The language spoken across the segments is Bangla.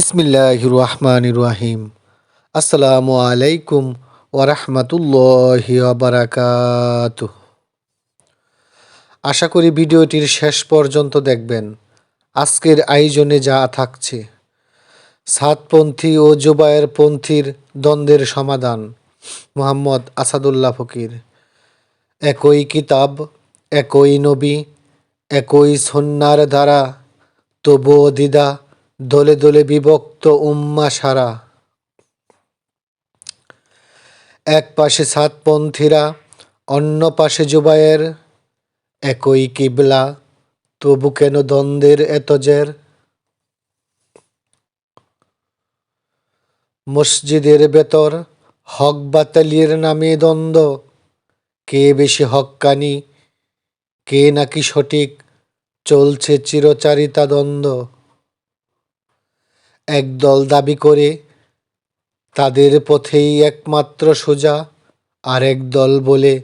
বিসমিল্লাহ রহমান রাহিম আসসালামু আলাইকুম ওরহমতুল্লাহ বারাকাত আশা করি ভিডিওটির শেষ পর্যন্ত দেখবেন। আজকের আয়োজনে যা থাকছে। সাতপন্থী ও জুবায়ের পন্থীর দ্বন্দ্বের সমাধান। মোহাম্মদ আসাদুল্লাহ ফকির। একই কিতাব, একই নবী, একই সন্ন্যার দ্বারা তবুও দ্বিধা দলে দলে বিভক্ত উম্মা সারা। এক পাশে সাতপন্থীরা, অন্য পাশে জুবায়ের একই কিবলা। তবু কেন দ্বন্দ্বের এত জের? মসজিদের ভেতর হক বাতালির নামে দ্বন্দ্ব। কে বেশি হক্কানি কে নাকি সঠিক? চলছে চিরচারিতা দ্বন্দ্ব। একদল দাবি করে, তাদের পথেই একমাত্র সোজা। আর দল বলে,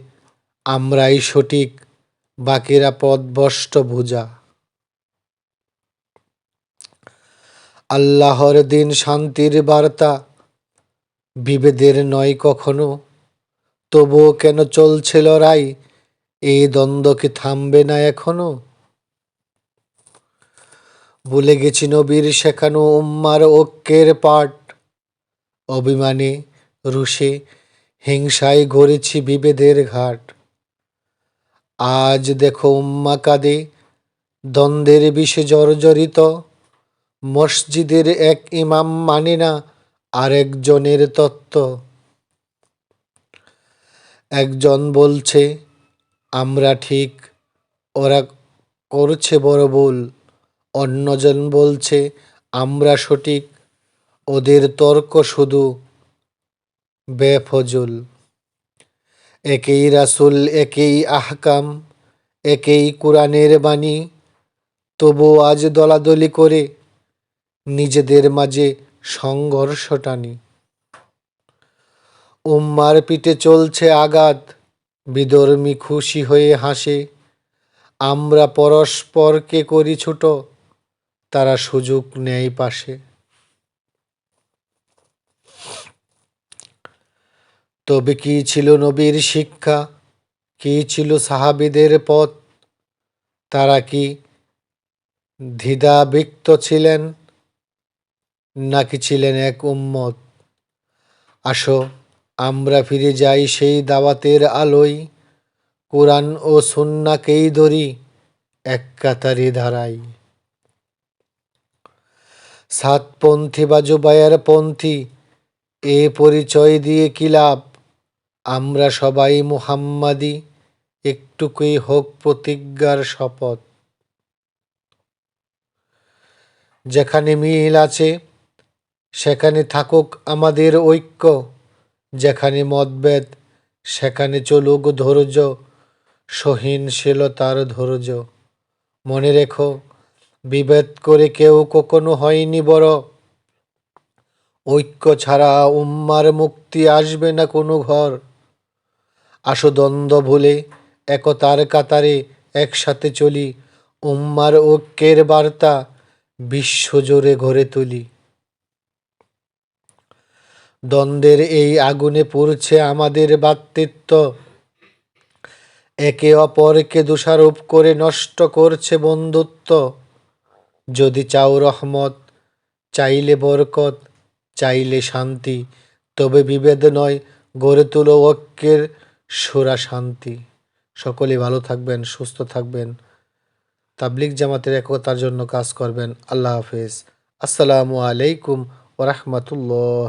আমরাই সঠিক, বাকিরা পথভষ্ট ভুজা আল্লাহর দিন শান্তির বার্তা। বিভেদের নয় কখনো। তবুও কেন চলছে লড়াই? এই দ্বন্দ্ব কি থামবে না এখনও? ভুলে গেছি নবীর শেখানো উম্মার ঐক্যের পাঠ। অভিমানে রুশে হিংসায় গড়েছি বিভেদের ঘাট। আজ দেখো উম্মা কাঁদে, দ্বন্দ্বের বিষে জর্জরিত। মসজিদের এক ইমাম মানে না আরেকজনের তত্ত্ব। একজন বলছে, আমরা ঠিক, ওরা করছে বড় ভুল। অন্যজন বলছে, আমরা সঠিক। ওদের তর্ক শুধু বেফজুল। একেই রাসুল, একেই আহকাম, একেই কোরআনের বাণী। তবু আজ দলাদলি করে নিজেদের মাঝে সংঘর্ষ টানি। উম্মার পিঠে চলছে আঘাত বিধর্মী খুশি হয়ে হাসে। আমরা পরস্পরকে করি ছোট তারা সুযোগ নেয় পাশে। তবে কি ছিল নবীর শিক্ষা? কি ছিল সাহাবিদের পথ? তারা কি দ্বিধাবিক্ত ছিলেন নাকি ছিলেন এক উম্মত? আসো, আমরা ফিরে যাই সেই দাওয়াতের আলোয়। কোরআন ও সুন্নাকেই ধরি এক কাতারি ধারায়। সাতপন্থী বা জুবায়ার পন্থী, এ পরিচয় দিয়ে কি লাভ? আমরা সবাই মুহাম্মাদি, একটুকুই হোক প্রতিজ্ঞার শপথ। যেখানে মিল আছে, সেখানে থাকুক আমাদের ঐক্য। যেখানে মতভেদ, সেখানে চলুক ধৈর্য। সহিনশীলতার ধৈর্য। মনে রেখো বিভেদ করে কেউ কখনো হয়নি বড়। ঐক্য ছাড়া উম্মার মুক্তি আসবে না কোনো ঘর। আসো দ্বন্দ্ব ভুলে, একতার কাতারে একসাথে চলি, উম্মার ঐক্যের বার্তা বিশ্বজোরে ঘরে তুলি। দ্বন্দ্বের এই আগুনে পড়ছে আমাদের বাতৃত্ব। একে অপরকে দোষারোপ করে নষ্ট করছে বন্ধুত্ব। যদি চাও রহমত, চাইলে বরকত, চাইলে শান্তি, তবে বিভেদ নয়, গড়ে তুলো ঐক্যের সুরা শান্তি। সকলে ভালো থাকবেন, সুস্থ থাকবেন। তাবলিক জামাতের একতার জন্য কাজ করবেন। আল্লাহ হাফেজ। আসসালামু আলাইকুম ওরহমতুল্লাহ